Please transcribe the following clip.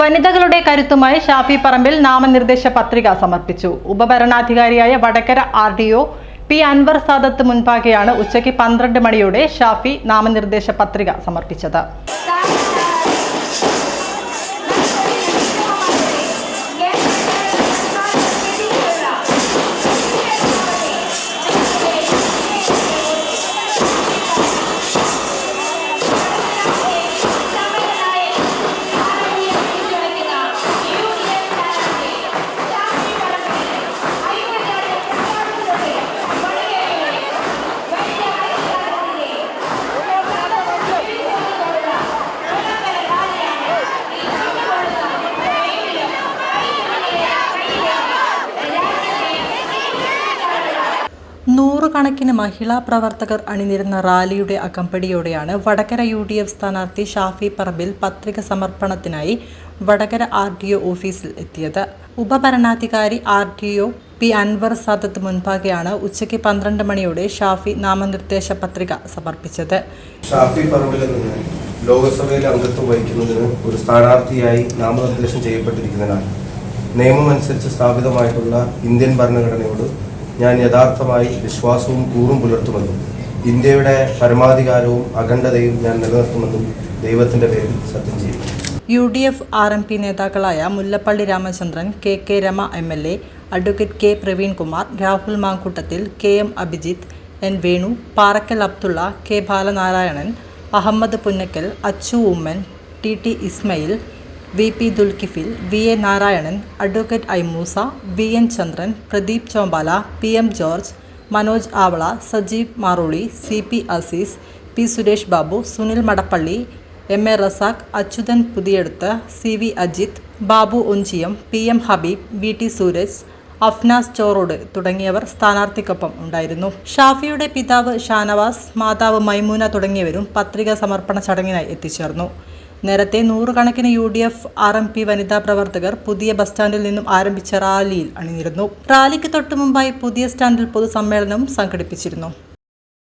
വനിതകളുടെ കരുത്തുമായി ഷാഫി പറമ്പിൽ നാമനിർദ്ദേശ പത്രിക സമർപ്പിച്ചു. ഉപഭരണാധികാരിയായ Vadakara R D O P Anwar Sadath മുൻപാകെയാണ് ഉച്ചയ്ക്ക് പന്ത്രണ്ട് മണിയോടെ ഷാഫി നാമനിർദ്ദേശ പത്രിക സമർപ്പിച്ചത്. നൂറുകണക്കിന് മഹിളാ പ്രവർത്തകർ അണിനിരുന്ന റാലിയുടെ അകമ്പടിയോടെയാണ് വടകര യു ഡി എഫ് സ്ഥാനാർത്ഥി ഷാഫി പറമ്പിൽ പത്രിക സമർപ്പണത്തിനായി വടകര ആർ ഡി ഒ ഓഫീസിൽ എത്തിയത്. ഉപഭരണാധികാരി R D O P Anwar Sadath മുൻപാകെയാണ് ഉച്ചയ്ക്ക് പന്ത്രണ്ട് മണിയോടെ ഷാഫി നാമനിർദ്ദേശ പത്രിക സമർപ്പിച്ചത്. ഷാഫി പറമ്പിൽ ലോകസഭയിൽ അംഗത്വം വഹിക്കുന്നതിന് ഒരു സ്ഥാനാർത്ഥിയായി നാമനിർദ്ദേശം ചെയ്യപ്പെട്ടിരിക്കുന്നതിനാൽ നിയമമനുസരിച്ച് സ്ഥാപിതമായിട്ടുള്ള ഇന്ത്യൻ ഭരണഘടനയോട് ഞാൻ യഥാർത്ഥമായി വിശ്വാസവും കൂറും പുലർത്തുമെന്നും ഇന്ത്യയുടെ പരമാധികാരവും അഖണ്ഡതയും ഞാൻ നിലനിർത്തുമെന്നും ദൈവത്തിന്റെ പേരിൽ സത്യം ചെയ്യും. U D F R M P നേതാക്കളായ Mullappally Ramachandran K K Rema M L A advocate K Praveenkumar Rahul Mamkootathil K M Abhijith N Venu Parakkal Abdulla K Balanarayanan Ahammed Punnakkal Achu Oommen T T Ismail V P Dulkifil V A Narayanan advocate I Moosa V N Chandran Pradeep Chombala P M George Manoj Avala Sajeev Maroli C P Azeez P Suresh Babu Sunil Madappally M A Razak Achuthan Puthiyedath C V Ajith Babu Onchiyam P M Habeeb V T Sooraj Afnas Chorode തുടങ്ങിയവർ സ്ഥാനാർത്ഥിക്കൊപ്പം ഉണ്ടായിരുന്നു. ഷാഫിയുടെ പിതാവ് ഷാനവാസ് മാതാവ് മൈമൂന തുടങ്ങിയവരും പത്രിക സമർപ്പണ ചടങ്ങിനായി എത്തിച്ചേർന്നു. നേരത്തെ നൂറുകണക്കിന് U D F R M P വനിതാ പ്രവർത്തകർ പുതിയ ബസ് സ്റ്റാൻഡിൽ നിന്നും ആരംഭിച്ച റാലിയിൽ അണിനിരുന്നു. റാലിക്ക് തൊട്ടുമുമ്പായി പുതിയ സ്റ്റാൻഡിൽ പൊതുസമ്മേളനവും സംഘടിപ്പിച്ചിരുന്നു.